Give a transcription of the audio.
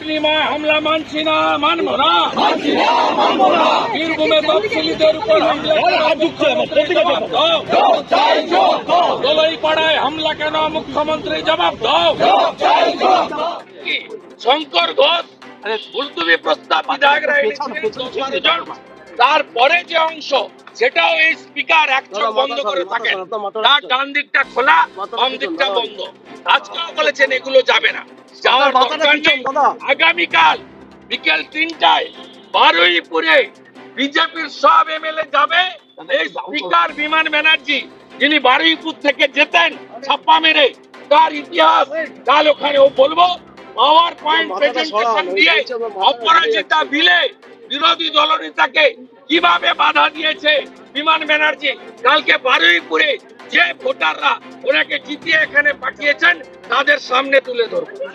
পূর্ণিমায় হামলা মানছি না মানব না বীরভূমে তফসিলিদের উপর হামলা দোলাই পাড়ায় হামলা কেন মুখ্যমন্ত্রী জবাব দাও কি? শঙ্কর ঘোষ মুলতুবি প্রস্তাব বিধায়করা এনেছিলেন দশ জন। তারপরে যে অংশ সেটাও এই স্পিকার এক চোখ বন্ধ করে থাকেন তার ডান দিকটা খোলা বাম দিকটা বন্ধ। আজকেও বলেছেন এগুলো যাবে না। যাওয়ার দরকার নেই। আগামীকাল বিকেল তিনটায় বারুইপুরে বিজেপির সব এমএলএ যাবে। এই স্পিকার বিমান ব্যানার্জি যিনি বারুইপুর থেকে যেতেন ছাপ্পা মেরে তার ইতিহাস কাল ওখানে ও বলব। পাওয়ার পয়েন্ট প্রেজেন্টেশন দিয়ে অপরাজিতা বিলে বিরোধী দলনেতাকে কীভাবে বাধা দিয়েছে বিমান ব্যানার্জি? কালকে বারুইপুরে যে ভোটাররা ওনাকে জিতিয়ে এখানে পাঠিয়েছেন, তাদের সামনে তুলে ধরবো।